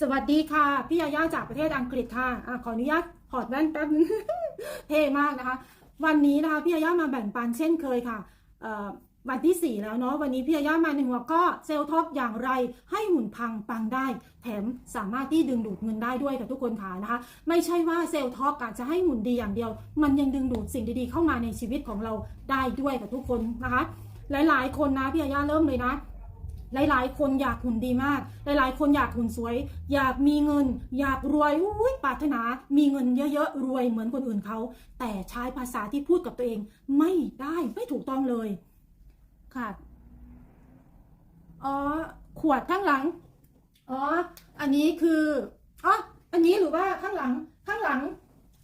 สวัสดีค่ะ พี่ยาย่าจากประเทศอังกฤษค่ะอะขออนุญาตถอดแว่นแป๊บนึงเท่มากนะคะ วันนี้นะคะพี่ยาย่ามาแบ่งปันเช่นเคยค่ะวันที่ 4 แล้วเนาะวันนี้พี่ยาย่ามาหนึ่งหัวก็เซลล์ท็อปอย่างไรให้หุ่นพังปังได้ แถมสามารถที่ดึงดูดเงินได้ด้วยกับทุกคนค่ะนะคะ ไม่ใช่ว่าเซลล์ท็อปอาจจะให้หุ่นดีอย่างเดียว มันยังดึงดูดสิ่งดีๆเข้ามาในชีวิตของเราได้ด้วยกับทุกคนนะคะ หลายๆ คนนะพี่ยาย่าเริ่มเลยนะ หลายๆ คนอยากหุ่นดีมาก หลายๆ คนอยากหุ่นสวย อยากมีเงิน อยากรวยอุ้ยปรารถนา มีเงินเยอะๆ รวยเหมือนคนอื่นเขา แต่ใช้ภาษาที่พูดกับตัวเองไม่ได้ไม่ถูกต้องเลย ค่ะ อ๋อ ขวดข้างหลัง อ๋อ อันนี้คือ อ๋อ อันนี้หรือว่าข้างหลัง ข้างหลัง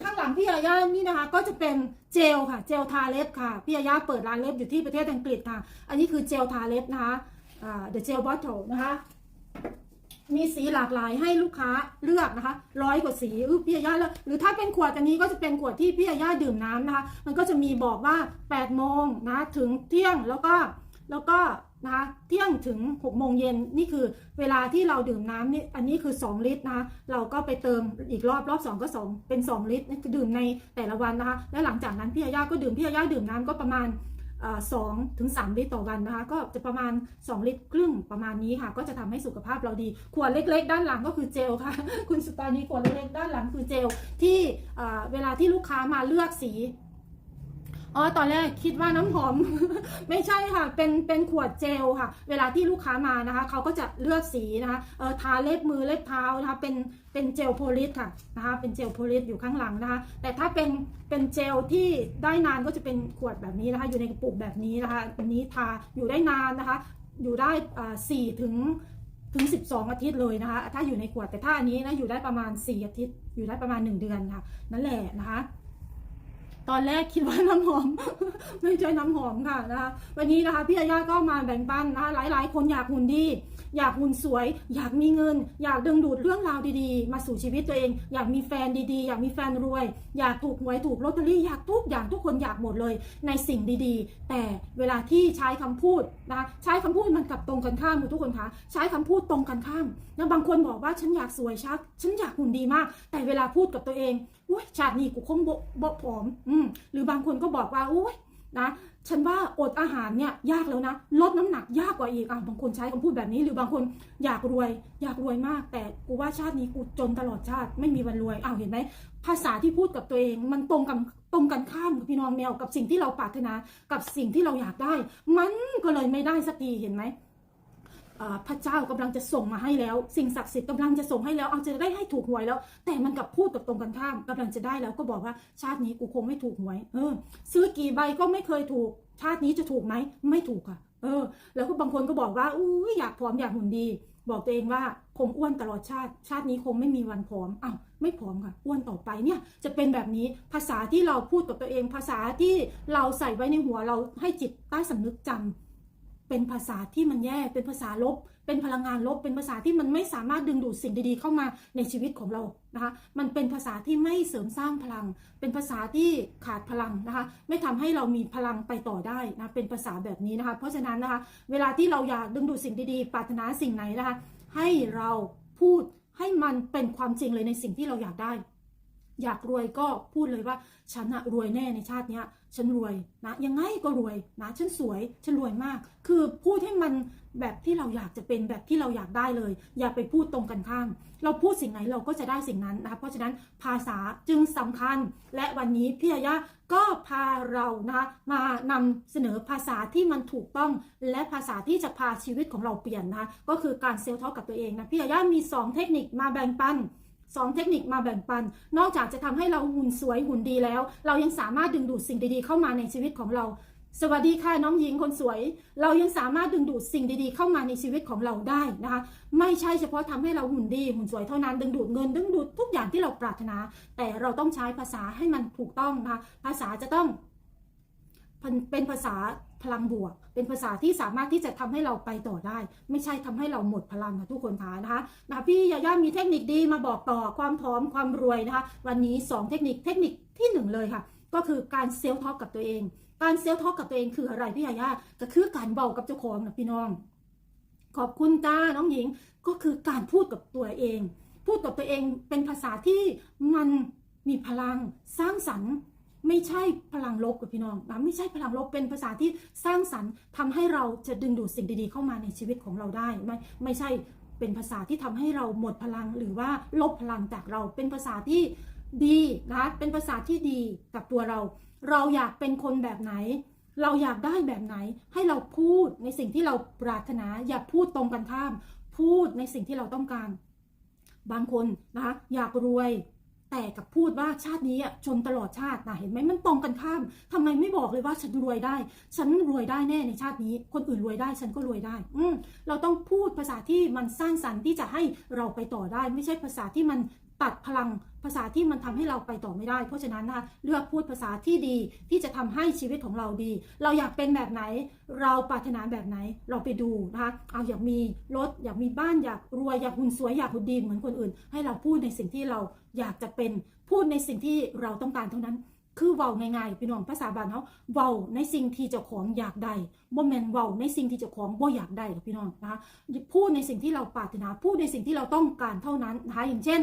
ข้างหลังพี่ยาย่านี่นะคะ ก็จะเป็นเจลค่ะ เจลทาเล็บค่ะ พี่ยาย่าเปิดร้านเล็บอยู่ที่ประเทศอังกฤษค่ะ อันนี้คือเจลทาเล็บนะคะ the gel bottle นะคะ มีสีหลากหลายให้ลูกค้าเลือกนะคะร้อยกว่าสีพี่ยาย่าแล้วหรือถ้าเป็นขวดอันนี้ก็จะเป็นขวดที่พี่ยาย่าดื่มน้ำนะคะ มันก็จะมีบอกว่า8โมงนะถึงเที่ยงแล้วก็แล้วก็นะคะเที่ยงถึง6โมงเย็นนี่คือเวลาที่เราดื่มน้ำนี่อันนี้คือ 2 ลิตรนะคะเราก็ไปเติมอีกรอบรอบ 2 ก็ 2 เป็น 2 ลิตรนี่คือดื่มในแต่ละวันนะคะ และหลังจากนั้นพี่ยาย่าก็ดื่มพี่ยาย่าดื่มน้ำก็ประมาณ สองถึงสามลิตรต่อวันนะคะ ก็จะประมาณ 2 ลิตรครึ่งประมาณนี้ค่ะ ก็จะทำให้สุขภาพเราดี ขวดเล็ก ๆ ด้านหลังก็คือเจลค่ะ คุณสุตานีขวดเล็กๆด้านหลังคือเจลที่เวลาที่ลูกค้ามาเลือกสี อ๋อตอนแรกคิดว่าน้ำหอม ไม่ใช่ค่ะ เป็นเป็นขวดเจลค่ะ เวลาที่ลูกค้ามานะคะเขาก็จะเลือกสีนะคะเออทาเล็บมือเล็บเท้านะคะเป็นเป็นเจลโพลิสค่ะนะคะเป็นเจลโพลิสอยู่ข้างหลังนะคะ แต่ถ้าเป็นเป็นเจลที่ได้นานก็จะเป็นขวดแบบนี้นะคะ อยู่ในกระปุกแบบนี้นะคะอันนี้ทาอยู่ได้นานนะคะ อยู่ได้อ่าสี่ถึงถึง 12 อาทิตย์เลยนะคะ ถ้าอยู่ในขวดแต่ถ้าอันนี้นะอยู่ได้ประมาณ 4 อาทิตย์ อยู่ได้ประมาณ 1 เดือนค่ะ นั่นแหละนะคะ ตอนแรกคิดว่าน้ำหอม ไม่ใช่น้ำหอมค่ะนะคะ วันนี้นะคะพี่อาญาก็มาแบ่งปันนะคะหลาย ๆ คนอยากหุ่นดี อยากหุ่นสวย อยากมีเงิน อยากดึงดูดเรื่องราวดีๆ มาสู่ชีวิตตัวเอง อยากมีแฟนดีๆ อยากมีแฟนรวย อยากถูกหวยถูกลอตเตอรี่อยากทุกอย่างทุกคนอยากหมดเลยในสิ่งดีๆ แต่เวลาที่ใช้คำพูดนะคะใช้คำพูดมันกลับตรงกันข้ามทุกคนคะใช้คำพูดตรงกันข้ามแล้วบางคนบอกว่าฉันอยากสวยชัก ฉันอยากหุ่นดีมาก แต่เวลาพูดกับตัวเอง อุ้ยชาตินี้กูคงบ่บ่ผอม อืมหรือบางคนก็บอกว่าอุ้ยนะฉันว่าอดอาหารเนี่ยยากแล้วนะ ลดน้ำหนักยากกว่าอีกอะบางคนใช้คำพูดแบบนี้ หรือบางคนอยากรวย อยากรวยมาก แต่กูว่าชาตินี้กูจนตลอดชาติไม่มีวันรวยอ้าวเห็นไหมภาษาที่พูดกับตัวเองมันตรงกันตรงกันข้ามกับพี่น้องแมวกับสิ่งที่เราปรารถนากับสิ่งที่เราอยากได้ มันก็เลยไม่ได้สักทีเห็นไหม พระเจ้ากำลังจะส่งมาให้แล้ว สิ่งศักดิ์สิทธิ์กำลังจะส่งให้แล้วเอาจะได้ให้ถูกหวยแล้ว แต่มันกลับพูดกับตรงกันข้ามกำลังจะได้แล้วก็บอกว่าชาตินี้กูคงไม่ถูกหวยเออ ซื้อกี่ใบก็ไม่เคยถูก ชาตินี้จะถูกไหมไม่ถูกค่ะ เออ แล้วก็บางคนก็บอกว่าอุ้ยอยากผอมอยากหุ่นดี บอกตัวเองว่าคงอ้วนตลอดชาติ ชาตินี้คงไม่มีวันผอมอ้าวไม่ผอมค่ะอ้วนต่อไปเนี่ยจะเป็นแบบนี้ภาษาที่เราพูดกับตัวเอง ภาษาที่เราใส่ไว้ในหัวเราให้จิตใต้สำนึกจำ เป็นภาษาที่มันแย่ เป็นภาษาลบ เป็นพลังงานลบ เป็นภาษาที่มันไม่สามารถดึงดูดสิ่งดีๆ เข้ามาในชีวิตของเรา นะคะ มันเป็นภาษาที่ไม่เสริมสร้างพลัง เป็นภาษาที่ขาดพลังนะคะ ไม่ทำให้เรามีพลังไปต่อได้นะ เป็นภาษาแบบนี้นะคะ เพราะฉะนั้นนะคะ เวลาที่เราอยากดึงดูดสิ่งดีๆ ปรารถนาสิ่งไหนนะคะ ให้เราพูดให้มันเป็นความจริงเลยในสิ่งที่เราอยากได้ อยากรวยก็พูดเลยว่าฉันอะรวยแน่ในชาติเนี้ยฉันรวยนะยังไงก็รวยนะฉันสวยฉันรวยมาก คือพูดให้มันแบบที่เราอยากจะเป็นแบบที่เราอยากได้เลย อย่าไปพูดตรงกันข้ามเราพูดสิ่งไหนเราก็จะได้สิ่งนั้นนะคะเพราะฉะนั้นภาษาจึงสำคัญ และวันนี้พี่ยายาก็พาเรานะคะมานำเสนอภาษาที่มันถูกต้องและภาษาที่จะพาชีวิตของเราเปลี่ยนนะคะก็คือการเซลล์ทอกับตัวเองนะพี่ยายามี 2 เทคนิคมาแบ่งปัน สองเทคนิคมาแบ่งปัน นอกจากจะทำให้เราหุ่นสวยหุ่นดีแล้ว เรายังสามารถดึงดูดสิ่งดีๆเข้ามาในชีวิตของเรา สวัสดีค่ะน้องหญิงคนสวย เรายังสามารถดึงดูดสิ่งดีๆเข้ามาในชีวิตของเราได้นะคะ ไม่ใช่เฉพาะทำให้เราหุ่นดีหุ่นสวยเท่านั้น ดึงดูดเงินดึงดูดทุกอย่างที่เราปรารถนา แต่เราต้องใช้ภาษาให้มันถูกต้องนะคะภาษาจะต้อง เป็นภาษาพลังบวก เป็นภาษาที่สามารถที่จะทำให้เราไปต่อได้ ไม่ใช่ทำให้เราหมดพลังค่ะทุกคนคะนะคะนะพี่ยาย่ามีเทคนิคดีมาบอกต่อความพร้อมความรวยนะคะ วันนี้ 2 เทคนิคเทคนิคที่ 1 เลยค่ะ ก็คือการเซลล์ทอกกับตัวเอง การเซลล์ทอกกับตัวเองคืออะไรพี่ยาย่าก็คือการเบากับเจ้าของนะพี่น้อง ขอบคุณจ้าน้องหญิงก็คือการพูดกับตัวเอง พูดกับตัวเองเป็นภาษาที่มันมีพลังสร้างสรรค์ ไม่ใช่พลังลบกับพี่น้องนะไม่ใช่พลังลบเป็นภาษาที่สร้างสรรค์ทำให้เราจะดึงดูดสิ่งดีๆเข้ามาในชีวิตของเราได้ ไม่ไม่ใช่เป็นภาษาที่ทำให้เราหมดพลังหรือว่าลบพลังจากเราเป็นภาษาที่ดีนะเป็นภาษาที่ดีกับตัวเรา เราอยากเป็นคนแบบไหน เราอยากได้แบบไหน ให้เราพูดในสิ่งที่เราปรารถนา อย่าพูดตรงกันข้าม พูดในสิ่งที่เราต้องการ บางคนนะคะอยากรวย แต่กับพูดว่าชาตินี้อะจนตลอดชาตินะเห็นไหมมันตรงกันข้ามทำไมไม่บอกเลยว่าฉันรวยได้ ฉันรวยได้แน่ในชาตินี้ คนอื่นรวยได้ฉันก็รวยได้ อืมเราต้องพูดภาษาที่มันสร้างสรรค์ที่จะให้เราไปต่อได้ ไม่ใช่ภาษาที่มัน ตัดพลังภาษาที่มันทำให้เราไปต่อไม่ได้ เพราะฉะนั้นนะคะเลือกพูดภาษาที่ดีที่จะทำให้ชีวิตของเราดี เราอยากเป็นแบบไหน เราปรารถนาแบบไหนเราไปดูนะคะเอาอยากมีรถอยากมีบ้านอยากรวยอยากหุ่นสวยอยากหุ่นดีเหมือนคนอื่น ให้เราพูดในสิ่งที่เราอยากจะเป็นพูดในสิ่งที่เราต้องการเท่านั้น คือเว้าง่ายๆพี่น้องภาษาบ้านเขาเว้าในสิ่งที่เจ้าของอยากได้บ่แมนเว้าในสิ่งที่เจ้าของบ่อยากได้พี่น้องนะคะพูดในสิ่งที่เราปรารถนาพูดในสิ่งที่เราต้องการเท่านั้นนะคะอย่างเช่น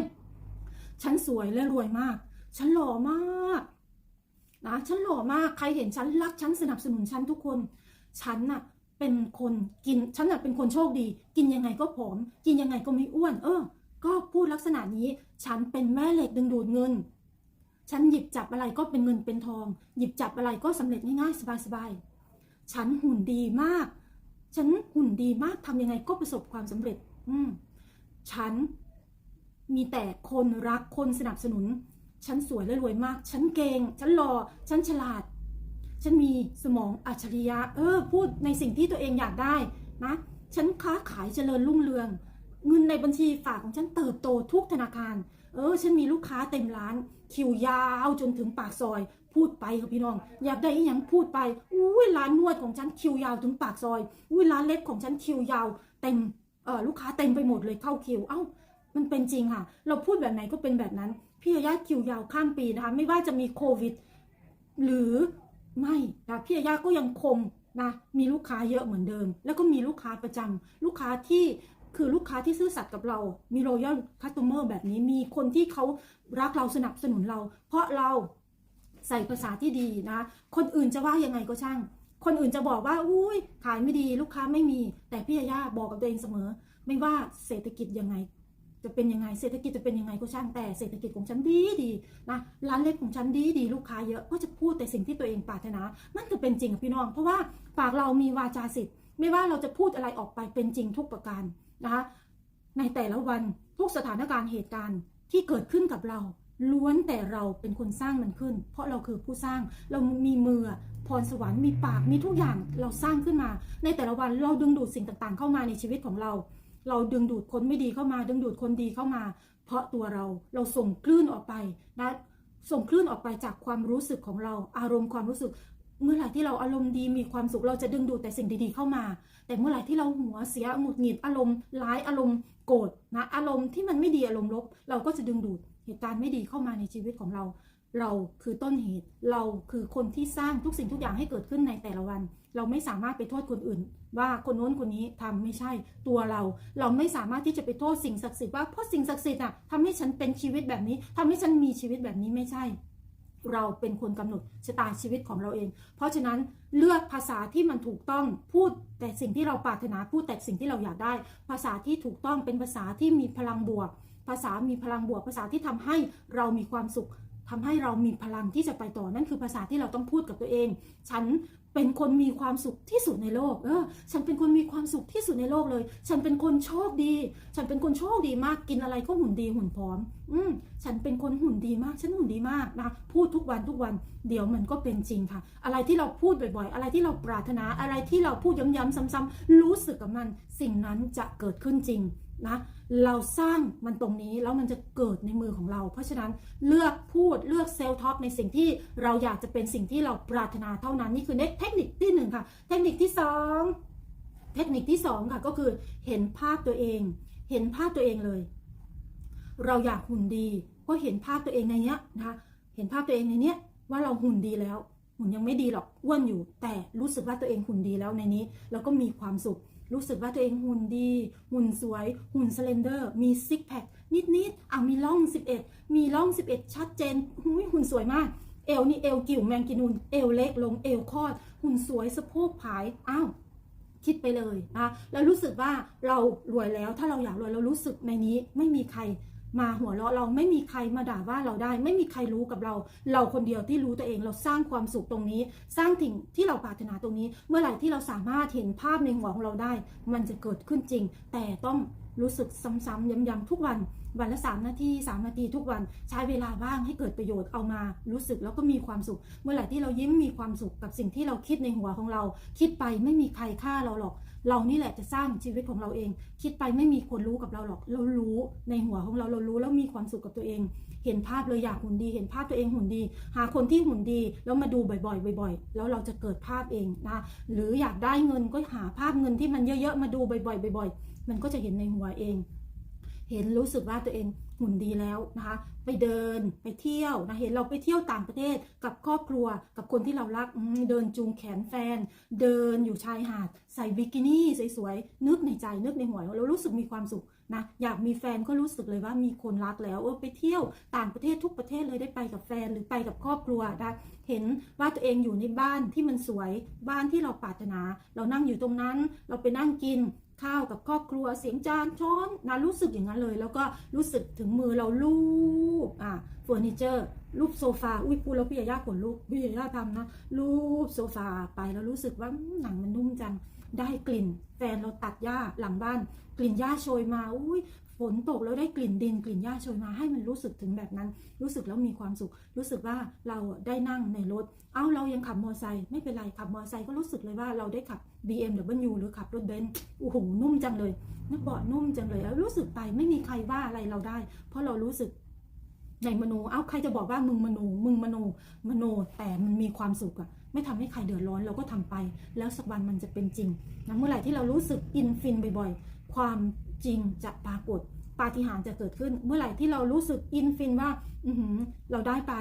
ฉันสวยและรวยมาก ฉันหล่อมากนะฉันหล่อมากใครเห็นฉันรักฉันสนับสนุนฉันทุกคน ฉันน่ะเป็นคนกินฉันน่ะเป็นคนโชคดี กินยังไงก็ผอม กินยังไงก็ไม่อ้วน เออ ก็พูดลักษณะนี้ ฉันเป็นแม่เหล็กดึงดูดเงิน ฉันหยิบจับอะไรก็เป็นเงินเป็นทอง หยิบจับอะไรก็สำเร็จง่ายๆสบายๆฉันหุ่นดีมาก ฉันหุ่นดีมากทำยังไงก็ประสบความสำเร็จ อืมฉัน มีแต่คนรักคนสนับสนุน ฉันสวยและรวยมาก ฉันเก่ง ฉันหล่อ ฉันฉลาด ฉันมีสมองอัจฉริยะ เออ พูดในสิ่งที่ตัวเองอยากได้นะ ฉันค้าขายเจริญรุ่งเรือง เงินในบัญชีฝากของฉันเติบโตทุกธนาคาร เออ ฉันมีลูกค้าเต็มร้าน คิวยาวจนถึงปากซอย พูดไปค่ะพี่น้อง อยากได้อีหยังพูดไปอุ้ยร้านนวดของฉันคิวยาวถึงปากซอยอุ้ยร้านเล็บของฉันคิวยาว เต็ม เออลูกค้าเต็มไปหมดเลยเข้าคิว เอ้า มันเป็นจริงค่ะ เราพูดแบบไหนก็เป็นแบบนั้น พี่ยาย่าคิวยาวข้ามปีนะคะ ไม่ว่าจะมีโควิด หรือไม่นะพี่ยาย่าก็ยังคงนะมีลูกค้าเยอะเหมือนเดิม แล้วก็มีลูกค้าประจำลูกค้าที่คือลูกค้าที่ซื่อสัตย์กับเรา มีรอยัลคัสเตอร์แบบนี้ มีคนที่เขารักเราสนับสนุนเรา เพราะเราใส่ภาษาที่ดีนะ คนอื่นจะว่ายังไงก็ช่าง คนอื่นจะบอกว่า อุ้ยขายไม่ดี ลูกค้าไม่มี แต่พี่ยาย่าบอกกับตัวเองเสมอ ไม่ว่าเศรษฐกิจยังไง จะเป็นยังไงเศรษฐกิจจะเป็นยังไงก็ช่างแต่เศรษฐกิจของฉันดีดีนะร้านเล็กของฉันดีดีลูกค้าเยอะก็จะพูดแต่สิ่งที่ตัวเองปรารถนานั่นคือเป็นจริงพี่น้อง เพราะว่าปากเรามีวาจาสิทธิ์ ไม่ว่าเราจะพูดอะไรออกไปเป็นจริงทุกประการนะคะในแต่ละวันทุกสถานการณ์เหตุการณ์ที่เกิดขึ้นกับเราล้วนแต่เราเป็นคนสร้างมันขึ้น เพราะเราคือผู้สร้างเรามีมือพรสวรรค์มีปากมีทุกอย่างเราสร้างขึ้นมา ในแต่ละวันเราดึงดูดสิ่งต่างๆ เข้ามาในชีวิตของเรา เราดึงดูดคนไม่ดีเข้ามา ดึงดูดคนดีเข้ามา เพราะตัวเราเราส่งคลื่นออกไปนะส่งคลื่นออกไปจากความรู้สึกของเรา อารมณ์ความรู้สึก เมื่อไหร่ที่เราอารมณ์ดีมีความสุขเราจะดึงดูดแต่สิ่งดีๆเข้ามา แต่เมื่อไหร่ที่เราหัวเสียหงุดหงิดอารมณ์ร้ายอารมณ์โกรธนะอารมณ์ที่มันไม่ดีอารมณ์ลบ เราก็จะดึงดูดเหตุการณ์ไม่ดีเข้ามาในชีวิตของเรา เราคือต้นเหตุ เราคือคนที่สร้างทุกสิ่งทุกอย่างให้เกิดขึ้นในแต่ละวันเราไม่สามารถไปโทษคนอื่น ว่าคนโน้นคนนี้ทำไม่ใช่ตัวเรา เราไม่สามารถที่จะไปโทษสิ่งศักดิ์สิทธิ์ว่าเพราะสิ่งศักดิ์สิทธิ์อะทำให้ฉันเป็นชีวิตแบบนี้ทำให้ฉันมีชีวิตแบบนี้ไม่ใช่ เราเป็นคนกำหนดชะตาชีวิตของเราเอง เพราะฉะนั้นเลือกภาษาที่มันถูกต้องพูดแต่สิ่งที่เราปรารถนาพูดแต่สิ่งที่เราอยากได้ ภาษาที่ถูกต้องเป็นภาษาที่มีพลังบวก ภาษามีพลังบวก ภาษาที่ทำให้เรามีความสุข ทำให้เรามีพลังที่จะไปต่อนั่นคือภาษาที่เราต้องพูดกับตัวเอง ฉันเป็นคนมีความสุขที่สุดในโลก เออ ฉันเป็นคนมีความสุขที่สุดในโลกเลย ฉันเป็นคนโชคดี ฉันเป็นคนโชคดีมาก กินอะไรก็หุ่นดีหุ่นพร้อม อืม ฉันเป็นคนหุ่นดีมาก ฉันหุ่นดีมากนะ พูดทุกวันทุกวัน เดี๋ยวมันก็เป็นจริงค่ะ อะไรที่เราพูดบ่อยๆ อะไรที่เราปรารถนา อะไรที่เราพูดย้ำๆซ้ำๆ รู้สึกกับมัน สิ่งนั้นจะเกิดขึ้นจริง นะเราสร้างมันตรงนี้แล้วมันจะเกิดในมือของเรา เพราะฉะนั้นเลือกพูดเลือกเซลล์ท็อปในสิ่งที่เราอยากจะเป็นสิ่งที่เราปรารถนาเท่านั้น นี่คือเทคนิคที่หนึ่งค่ะ เทคนิคที่สองเทคนิคที่สองค่ะก็คือเห็นภาพตัวเอง เห็นภาพตัวเองเลย เราอยากหุ่นดี ก็เห็นภาพตัวเองในเนี้ยนะคะเห็นภาพตัวเองในเนี้ยว่าเราหุ่นดีแล้วหุ่นยังไม่ดีหรอกอ้วนอยู่ แต่รู้สึกว่าตัวเองหุ่นดีแล้วในนี้ แล้วก็มีความสุข รู้สึกว่าตัวเองหุ่นดี หุ่นสวย หุ่นสเลนเดอร์ มีซิกแพคนิดๆอะมีร่อง 11 มีร่อง 11 ชัดเจนหุยหุ่นสวยมาก เอวนี่เอวกิ่วแมงกินูนเอวเล็กลงเอวคอด หุ่นสวยสะโพกผายอ้าวคิดไปเลยนะแล้วรู้สึกว่าเรารวยแล้วถ้าเราอยากรวยเรารู้สึกในนี้ไม่มีใคร มาหัวเราะเราไม่มีใครมาด่าว่าเราได้ ไม่มีใครรู้กับเรา เราคนเดียวที่รู้ตัวเองเราสร้างความสุขตรงนี้ สร้างสิ่งที่เราปรารถนาตรงนี้ เมื่อไหร่ที่เราสามารถเห็นภาพในหัวของเราได้ มันจะเกิดขึ้นจริง แต่ต้องรู้สึกซ้ำๆย้ำๆทุกวันวันละ3นาที3นาทีทุกวันใช้เวลาว่างให้เกิดประโยชน์เอามารู้สึกแล้วก็มีความสุข เมื่อไหร่ที่เรายิ้มมีความสุขกับสิ่งที่เราคิดในหัวของเรา คิดไปไม่มีใครฆ่าเราหรอก เรานี่แหละจะสร้างชีวิตของเราเอง คิดไปไม่มีคนรู้กับเราหรอก เรารู้ในหัวของเราเรารู้แล้วมีความสุขกับตัวเอง เห็นภาพเลยอยากหุ่นดี เห็นภาพตัวเองหุ่นดี หาคนที่หุ่นดีแล้วมาดูบ่อยๆบ่อย ๆ แล้วเราจะเกิดภาพเองนะหรืออยากได้เงินก็หาภาพเงินที่มันเยอะๆมาดูบ่อยๆบ่อย ๆ มันก็จะเห็นในหัวเอง เห็นรู้สึกว่าตัวเองหุ่นดีแล้วนะคะ ไปเดินไปเที่ยวนะเห็นเราไปเที่ยวต่างประเทศกับครอบครัวกับคนที่เรารักเดินจูงแขนแฟน เดินอยู่ชายหาด ใส่บิกินี่สวยๆนึกในใจนึกในหัวเรารู้สึกมีความสุขนะอยากมีแฟนก็รู้สึกเลยว่ามีคนรักแล้วเออไปเที่ยวต่างประเทศทุกประเทศเลยได้ไปกับแฟนหรือไปกับครอบครัวนะเห็นว่าตัวเองอยู่ในบ้านที่มันสวยบ้านที่เราปรารถนา เรานั่งอยู่ตรงนั้น เราไปนั่งกิน ข้าวกับครอบครัวเสียงจานช้อนนะรู้สึกอย่างนั้นเลย แล้วก็รู้สึกถึงมือเราลูบอะเฟอร์นิเจอร์รูปโซฟาอุ้ยพูดแล้วพี่ยาย่าขนลุกพี่ยาย่าทำนะรูปโซฟาไปแล้วรู้สึกว่าหนังมันนุ่มจังได้กลิ่นแฟนเราตัดหญ้าหลังบ้าน กลิ่นหญ้าโชยมาอุ้ย ฝนตกแล้วได้กลิ่นดินกลิ่นหญ้าโชยมาให้มันรู้สึกถึงแบบนั้น รู้สึกแล้วมีความสุข รู้สึกว่าเราได้นั่งในรถ เอ้าเรายังขับมอเตอร์ไซค์ไม่เป็นไรขับมอเตอร์ไซค์ก็รู้สึกเลยว่าเราได้ขับ BMW หรือขับรถเบนซ์โอ้โหนุ่มจังเลยนักเบาะนุ่มจังเลยแล้วรู้สึกไปไม่มีใครว่าอะไรเราได้ เพราะเรารู้สึกในมโน เอ้าใครจะบอกว่ามึงมโน มึงมโน มโน แต่มันมีความสุขอะไม่ทำให้ใครเดือดร้อนเราก็ทำไป แล้วสักวันมันจะเป็นจริงนะเมื่อไหร่ที่เรารู้สึกอินฟินบ่อยๆ ความ จริงจะปรากฏปาฏิหาริย์จะเกิดขึ้น เมื่อไหร่ที่เรารู้สึกอินฟินว่าอืเราได้ไป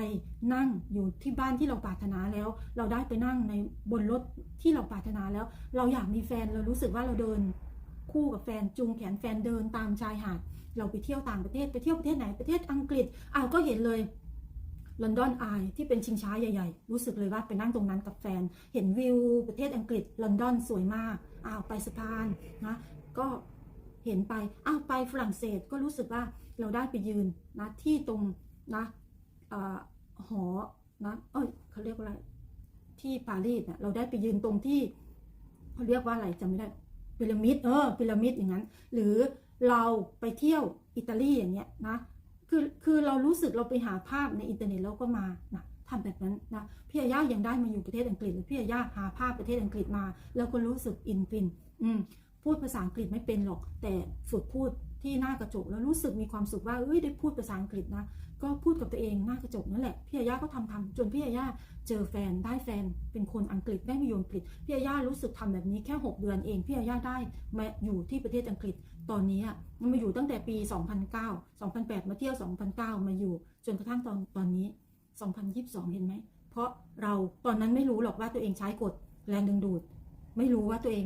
นั่งอยู่ที่บ้านที่เราปรารถนาแล้ว เราได้ไปนั่งในบนรถที่เราปรารถนาแล้ว เราอยากมีแฟนเรารู้สึกว่าเราเดินคู่กับแฟนจูงแขนแฟนเดินตามชายหาดเราไปเที่ยวต่างประเทศไปเที่ยวประเทศไหนประเทศอังกฤษอ้าวก็เห็นเลยลอนดอนไอที่เป็นชิงช้าใหญ่ๆ รู้สึกเลยว่าไปนั่งตรงนั้นกับแฟน เห็นวิวประเทศอังกฤษลอนดอนสวยมากอ้าวไปสะพานนะก็ เห็นไปอ้าวไปฝรั่งเศสก็รู้สึกว่าเราได้ไปยืนนะที่ตรงนะอหอนะเอ้ยเขาเรียกว่าอะไรที่ปารีสเนี่ยเราได้ไปยืนตรงที่เขาเรียกว่าอะไรจำไม่ได้พีระมิดเออพีระมิดอย่างนั้น หรือเราไปเที่ยวอิตาลีอย่างเงี้ยนะคือคือเรารู้สึกเราไปหาภาพในอินเทอร์เน็ตแล้วก็มานะทำแบบนั้นนะพี่อาย่ายังได้มาอยู่ประเทศอังกฤษพี่อายาหาภาพประเทศอังกฤษมา แล้วก็รู้สึกอินฟิน อืม พูดภาษาอังกฤษไม่เป็นหรอก แต่ฝึกพูดที่หน้ากระจกแล้วรู้สึกมีความสุขว่าเอ้ยได้พูดภาษาอังกฤษนะก็พูดกับตัวเองหน้ากระจกนั่นแหละพี่อาย่าก็ทำทำจนพี่อาย่าเจอแฟนได้แฟนเป็นคนอังกฤษได้มาอยู่อังกฤษพี่อาย่ารู้สึกทำแบบนี้แค่ 6 เดือนเองพี่อาย่าได้มาอยู่ที่ประเทศอังกฤษตอนนี้มันมาอยู่ตั้งแต่ปี 2009 2008 มาเที่ยว 2009 มาอยู่ จนกระทั่งตอนตอนนี้ 2022 เห็นไหมเพราะเราตอนนั้นไม่รู้หรอกว่าตัวเองใช้กฎแรงดึงดูด ไม่รู้ว่าตัวเอง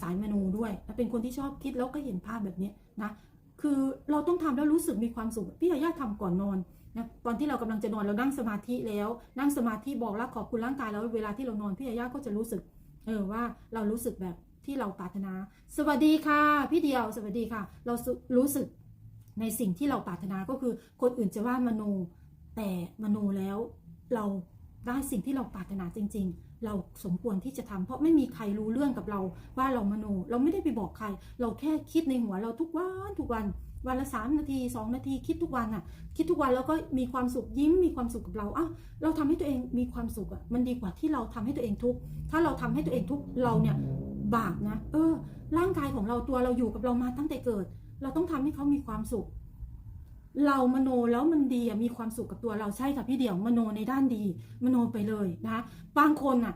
สายมโนูด้วย และเป็นคนที่ชอบคิดแล้วก็เห็นภาพแบบนี้นะ คือเราต้องทำแล้วรู้สึกมีความสุข พี่ยาย่าทำก่อนนอนนะตอนที่เรากำลังจะนอนเรานั่งสมาธิแล้ว นั่งสมาธิบอกรักขอบคุณร่างกายแล้วเวลาที่เรานอนพี่ยาย่าก็จะรู้สึก เออว่าเรารู้สึกแบบที่เราปรารถนา สวัสดีค่ะ พี่เดียวสวัสดีค่ะ เรารู้สึกในสิ่งที่เราปรารถนาก็คือคนอื่นจะว่ามโน แต่มโนแล้วเราได้สิ่งที่เราปรารถนาจริง ๆ เราสมควรที่จะทำเพราะไม่มีใครรู้เรื่องกับเราว่าเรามโน เราไม่ได้ไปบอกใคร เราแค่คิดในหัวเราทุกวันทุกวัน วันละสามนาทีสองนาทีคิดทุกวันอะ คิดทุกวันแล้วก็มีความสุขยิ้มมีความสุขกับเราอ้าวเราทำให้ตัวเองมีความสุขอะมันดีกว่าที่เราทำให้ตัวเองทุกข์ถ้าเราทำให้ตัวเองทุกข์เราเนี่ยบาปนะ เออ ร่างกายของเราตัวเราอยู่กับเรามาตั้งแต่เกิด เราต้องทำให้เขามีความสุข เรามโนแล้วมันดีมีความสุขกับตัวเราใช่ค่ะพี่เดี่ยวมโนในด้านดี มโนไปเลยนะบางคนอะ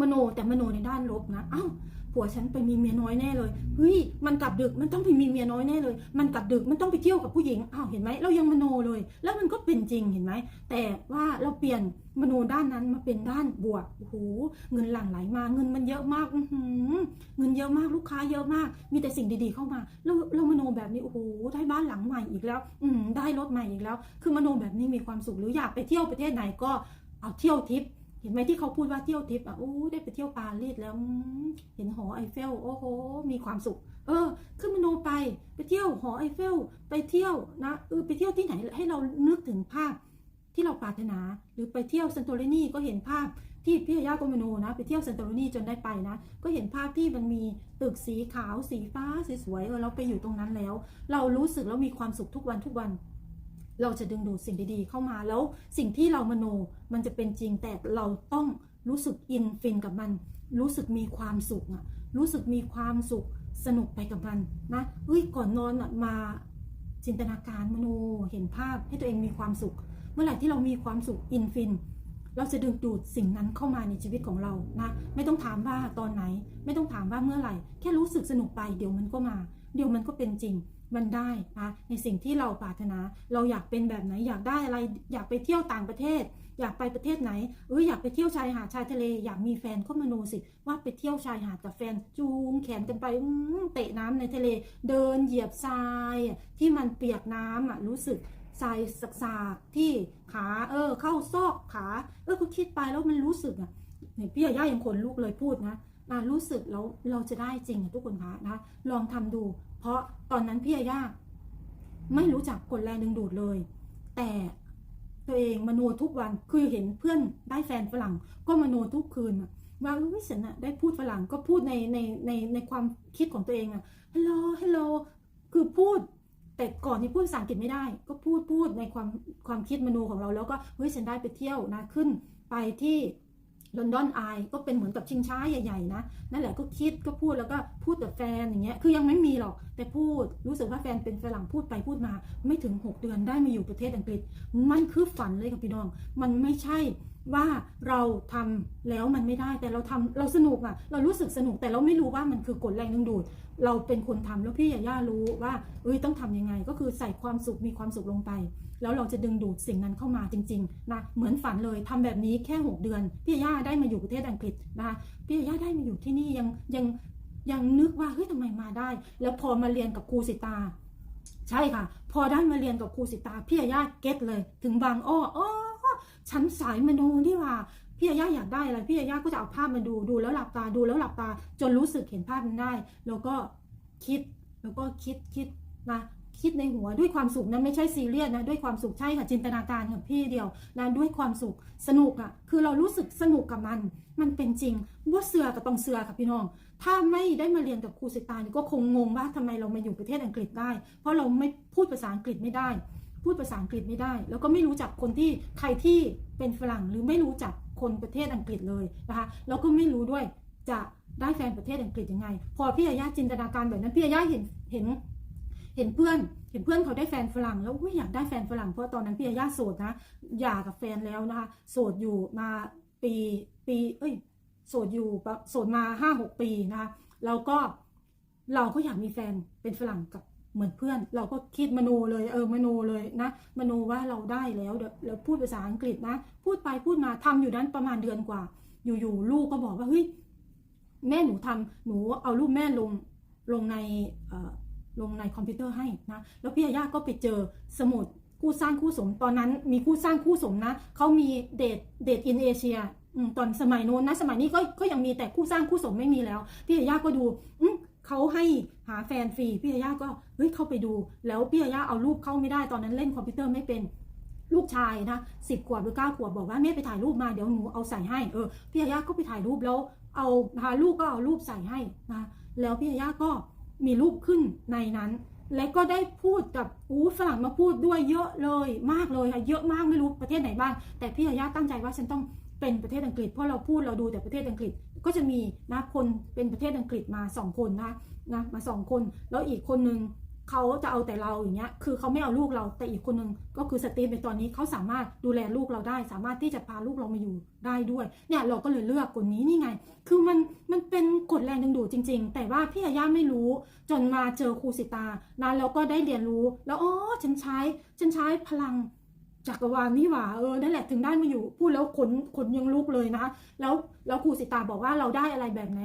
มโนแต่มโนในด้านลบนะอ้าว ผัวฉันไปมีเมียน้อยแน่เลยเฮ้ยมันกลับดึกมันต้องไปมีเมียน้อยแน่เลย มันกลับดึกมันต้องไปเที่ยวกับผู้หญิงอ้าวเห็นไหมเรายังมโนเลย แล้วมันก็เป็นจริงเห็นไหมแต่ว่าเราเปลี่ยนมโนด้านนั้นมาเป็นด้านบวกโอ้โหเงินหลั่งไหลมาเงินมันเยอะมากอืเงินเยอะมากลูกค้าเยอะมาก มีแต่สิ่งดีๆเข้ามาเราเรามโนแบบนี้โอ้โหได้บ้านหลังใหม่อีกแล้ว อืได้รถใหม่อีกแล้ว คือมโนแบบนี้มีความสุขหรืออยากไปเที่ยวประเทศไหนก็เอาเที่ยวทิปเห็นไหมที่เขาพูดว่าเที่ยวทิปอะโอ้ได้ไปเที่ยวปารีสแล้ว เห็นหอไอเฟล โอ้โห มีความสุข เออ ขึ้นมโนไป ไปเที่ยวหอไอเฟล ไปเที่ยวนะเออไปเที่ยวที่ไหนให้เรานึกถึงภาพที่เราปรารถนา หรือไปเที่ยวซันโตเรนีก็เห็นภาพที่พี่ยาก็มโนนะ ไปเที่ยวซันโตเรนีจนได้ไปนะ ก็เห็นภาพที่มันมีตึกสีขาวสีฟ้าสวยๆเออเราไปอยู่ตรงนั้นแล้ว เรารู้สึกแล้วมีความสุขทุกวันทุกวัน เราจะดึงดูดสิ่งดีๆ เข้ามาแล้วสิ่งที่เรามโนมันจะเป็นจริงแต่เราต้องรู้สึกอินฟินกับมัน รู้สึกมีความสุขอะรู้สึกมีความสุขสนุกไปกับมันนะเฮ้ยก่อนนอนอะมาจินตนาการมโนเห็นภาพให้ตัวเองมีความสุข เมื่อไหร่ที่เรามีความสุขอินฟิน เราจะดึงดูดสิ่งนั้นเข้ามาในชีวิตของเรานะไม่ต้องถามว่าตอนไหน ไม่ต้องถามว่าเมื่อไหร่ แค่รู้สึกสนุกไปเดี๋ยวมันก็มา เดี๋ยวมันก็เป็นจริง มันได้นะในสิ่งที่เราปรารถนา เราอยากเป็นแบบไหนอยากได้อะไรอยากไปเที่ยวต่างประเทศ อยากไปประเทศไหนเอออยากไปเที่ยวชายหาดชายทะเล อยากมีแฟนก็มโนสิว่าไปเที่ยวชายหาดกับแฟนจูงแขนกันไปเตะน้ำในทะเล เดินเหยียบทราย ที่มันเปียกน้ำอะรู้สึกทรายสากที่ขาเออ เข้าซอกขาเออก็คิดไปแล้วมันรู้สึกอะเนี่ยพี่ยาย่ายังคนลูกเลยพูดนะอะรู้สึกแล้วเราจะได้จริงอะทุกคนคะนะลองทำดู ราะตอนนั้นพี่ยาย่าไม่รู้จักกฎแรงดึงดูดเลย แต่ตัวเองมโนทุกวันคือเห็นเพื่อนได้แฟนฝรั่ง ก็มโนทุกคืนว่าเฮ้ยฉันอะได้พูดฝรั่งก็พูดในในในในความคิดของตัวเองอะฮัลโหลฮัลโหลคือพูด แต่ก่อนที่พูดภาษาอังกฤษไม่ได้ ก็พูดพูดในความความคิดมโนของเราแล้วก็เฮ้ยฉันได้ไปเที่ยวนะขึ้นไปที่ลอนดอนไอก็เป็นเหมือนกับชิงช้าใหญ่ๆนะนั่นแหละก็คิดก็พูดแล้วก็ พูดกับแฟนอย่างเงี้ย คือยังไม่มีหรอก แต่พูด รู้สึกว่าแฟนเป็นฝรั่งพูดไปพูดมา ไม่ถึง 6 เดือนได้มาอยู่ประเทศอังกฤษ มันคือฝันเลยค่ะพี่น้อง มันไม่ใช่ว่าเราทำแล้วมันไม่ได้ แต่เราทำเราสนุกอะเรารู้สึกสนุก แต่เราไม่รู้ว่ามันคือกฎแรงดึงดูด เราเป็นคนทำแล้วพี่ยาย่ารู้ว่า เอ้ยต้องทำยังไง ก็คือใส่ความสุข มีความสุขลงไป แล้วเราจะดึงดูดสิ่งนั้นเข้ามาจริงๆนะ เหมือนฝันเลยทำแบบนี้แค่ 6 เดือน พี่ย่าได้มาอยู่ประเทศอังกฤษนะคะ พี่ยาย่าได้มาอยู่ที่นี่ยังยัง ยังนึกว่าเฮ้ยทำไมมาได้ แล้วพอมาเรียนกับครูสิตา ใช่ค่ะ พอได้มาเรียนกับครูสิตาพี่ยาย่าเก็ตเลย ถึงบางอ้ออ๋อฉันสายมโนนี่ว่าพี่ยาย่าอยากได้อะไรพี่ยาย่าก็จะเอาภาพมาดูดูแล้วหลับตาดูแล้วหลับตา จนรู้สึกเห็นภาพนั้นได้ แล้วก็คิดแล้วก็คิดคิดนะคิดในหัวด้วยความสุขนะไม่ใช่ซีเรียสนะด้วยความสุขใช่ค่ะจินตนาการค่ะพี่เดียวนะด้วยความสุขสนุกอะ่ะคือเรารู้สึกสนุกกับมัน มันเป็นจริงว่าเสือกับตองเสือค่ะพี่น้อง ถ้าไม่ได้มาเรียนกับครูสิตานี่ก็คงงงว่าทำไมเรามาอยู่ประเทศอังกฤษได้ เพราะเราไม่พูดภาษาอังกฤษไม่ได้ พูดภาษาอังกฤษไม่ได้ แล้วก็ไม่รู้จักคนที่ใครที่เป็นฝรั่งหรือไม่รู้จักคนประเทศอังกฤษเลยนะคะแล้วก็ไม่รู้ด้วยจะได้แฟนประเทศอังกฤษยังไง พอพี่ยาย่าจินตนาการแบบนั้นพี่ยาย่าเห็นเห็นเห็นเพื่อนเห็นเพื่อนเขาได้แฟนฝรั่งแล้วไม่อยากได้แฟนฝรั่งเพราะตอนนั้นพี่ยาย่าโสดนะหย่ากับแฟนแล้วนะคะโสดอยู่มาปีปี เอ้ย โสดอยู่โสดมาห้าหกปีนะคะแล้วก็เราก็อยากมีแฟนเป็นฝรั่งกับเหมือนเพื่อน เราก็คิดมโนเลยเออมโนเลยนะมโนว่าเราได้แล้วเดี๋ยวพูดภาษาอังกฤษนะ พูดไปพูดมาทำอยู่นั้นประมาณเดือนกว่า อยู่ๆลูกก็บอกว่าเฮ้ยแม่หนูทำหนูเอารูปแม่ลงลงในเอ่อลงในคอมพิวเตอร์ให้นะแล้วพี่ยาย่าก็ไปเจอสมุดคู่สร้างคู่สมตอนนั้นมีคู่สร้างคู่สมนะเขามีเดทเดทอินเอเชีย ตอนสมัยโน้นนะ สมัยนี้ก็ก็ยังมีแต่คู่สร้างคู่สมไม่มีแล้ว พี่ยาย่าก็ดูอืเขาให้หาแฟนฟรีพี่ยาย่าก็เฮ้ยเข้าไปดู แล้วพี่ยาย่าเอารูปเข้าไม่ได้ตอนนั้นเล่นคอมพิวเตอร์ไม่เป็นลูกชายนะสิบขวบหรือเก้าขวบบอกว่าแม่ไปถ่ายรูปมาเดี๋ยวหนูเอาใส่ให้เออพี่ยาย่าก็ไปถ่ายรูปแล้ว เอาพาลูกก็เอารูปใส่ให้นะแล้วพี่ยาย่าก็มีรูปขึ้นในนั้น และก็ได้พูดกับอู้ฝรั่งมาพูดด้วยเยอะเลยมากเลยค่ะเยอะมากไม่รู้ประเทศไหนบ้าง แต่พี่ยาย่าตั้งใจว่าฉันต้อง เป็นประเทศอังกฤษ เพราะเราพูดเราดูแต่ประเทศอังกฤษก็จะมีนะคนเป็นประเทศอังกฤษมาสองคนนะนะมาสองคน แล้วอีกคนนึงเขาจะเอาแต่เราอย่างเงี้ย คือเขาไม่เอาลูกเรา แต่อีกคนนึงก็คือสตีฟในตอนนี้เขาสามารถดูแลลูกเราได้ สามารถที่จะพาลูกเรามาอยู่ได้ด้วย เนี่ยเราก็เลยเลือกคนนี้นี่ไง คือมันมันเป็นกฎแรงดึงดูดจริง ๆ แต่ว่าพี่ยาย่าไม่รู้ จนมาเจอครูสิตานะแล้วก็ได้เรียนรู้ แล้วอ๋อฉันใช้ฉันใช้พลัง จักรวาลนี่หว่าเออนั่นแหละถึงได้มาอยู่พูดแล้วขนขนยังลุกเลยนะคะแล้วแล้วครูสิตาบอกว่าเราได้อะไรแบบไหน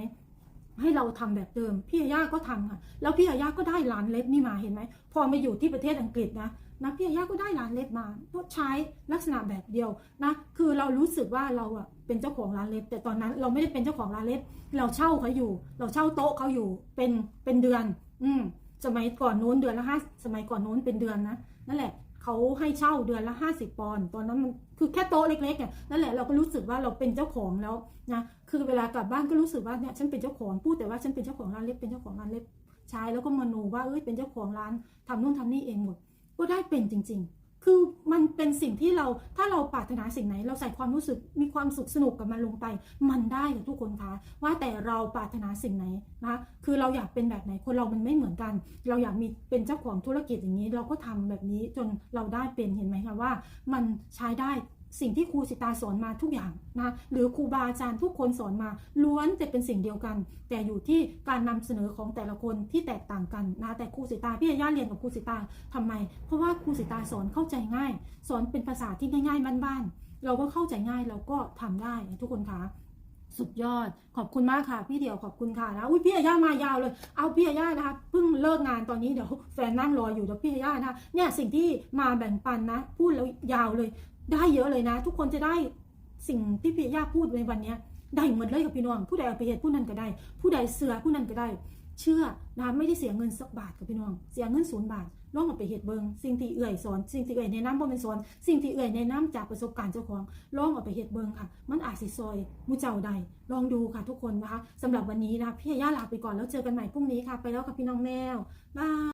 ให้เราทำแบบเดิม พี่ยาย่าก็ทำค่ะ แล้วพี่ยาย่าก็ได้ร้านเล็บนี่มาเห็นไหมพอมาอยู่ที่ประเทศอังกฤษนะนะพี่ยาย่าก็ได้ร้านเล็บมาก็ใช้ลักษณะแบบเดียวนะคือเรารู้สึกว่าเราอะเป็นเจ้าของร้านเล็บ แต่ตอนนั้นเราไม่ได้เป็นเจ้าของร้านเล็บ เราเช่าเขาอยู่ เราเช่าโต๊ะเขาอยู่เป็นเป็นเดือน อืมสมัยก่อนโน้นเดือนละห้าสมัยก่อนโน้นเป็นเดือนนะนั่นแหละ เขาให้เช่าเดือนละห้าสิบปอนด์ตอนนั้นมันคือแค่โต๊ะเล็กๆเนี่ยนั่นแหละเราก็รู้สึกว่าเราเป็นเจ้าของแล้วนะคือเวลากลับบ้านก็รู้สึกว่าเนี่ยฉันเป็นเจ้าของพูดแต่ว่าฉันเป็นเจ้าของร้านเล็บเป็นเจ้าของร้านเล็บใช้แล้วก็มโนว่าเอ้ยเป็นเจ้าของร้านทำนู่นทำนี่เองหมด ก็ได้เป็นจริง ๆ คือมันเป็นสิ่งที่เราถ้าเราปรารถนาสิ่งไหน เราใส่ความรู้สึกมีความสุขสนุกกับมันลงไป มันได้กับทุกคนคะว่าแต่เราปรารถนาสิ่งไหนนะคือเราอยากเป็นแบบไหนคนเรามันไม่เหมือนกัน เราอยากมีเป็นเจ้าของธุรกิจอย่างนี้ เราก็ทำแบบนี้จนเราได้เป็นเห็นไหมคะว่า มันใช้ได้ สิ่งที่ครูสิตาสอนมาทุกอย่างนะหรือครูบาอาจารย์ทุกคนสอนมา ล้วนจะเป็นสิ่งเดียวกัน แต่อยู่ที่การนำเสนอของแต่ละคนที่แตกต่างกันนะแต่ครูสิตาพี่ยาย่าเรียนกับครูสิตาทำไม เพราะว่าครูสิตาสอนเข้าใจง่าย สอนเป็นภาษาที่ง่ายๆบ้านๆเราก็เข้าใจง่ายเราก็ทำได้ทุกคนคะสุดยอดขอบคุณมากค่ะ พี่เดียวขอบคุณค่ะนะอุ้ยพี่ยาย่ามายาวเลย เอาพี่ยาย่านะคะเพิ่งเลิกงานตอนนี้เดี๋ยวแฟนนั่งรออยู่เดี๋ยวพี่ยาย่านะคะเนี่ยสิ่งที่มาแบ่งปันนะ พูดแล้วยาวเลย ได้เยอะเลยนะ ทุกคนจะได้สิ่งที่พี่ย่าพูดในวันนี้ได้หมดเลยกับพี่น้อง ผู้ใดเอาไปเหตุผู้นั้นก็ได้ ผู้ใดเสือผู้นั้นก็ได้ เชื่อนะคะไม่ได้เสียเงินสักบาทกับพี่น้อง เสียเงินศูนย์บาทลองเอาไปเหตุเบิงสิ่งที่เอื่อยสอน สิ่งที่เอื่อยแนะนำบ่เป็นสอน สิ่งที่เอื่อยแนะนำจากประสบการณ์เจ้าของลองเอาไปเหตุเบิงค่ะ มันอาจสิซอยมูเจ้าใดลองดูค่ะทุกคนนะคะสำหรับวันนี้นะคะพี่ยาย่าลาไปก่อนแล้วเจอกันใหม่พรุ่งนี้ค่ะ ไปแล้วกับพี่น้องแมวบาย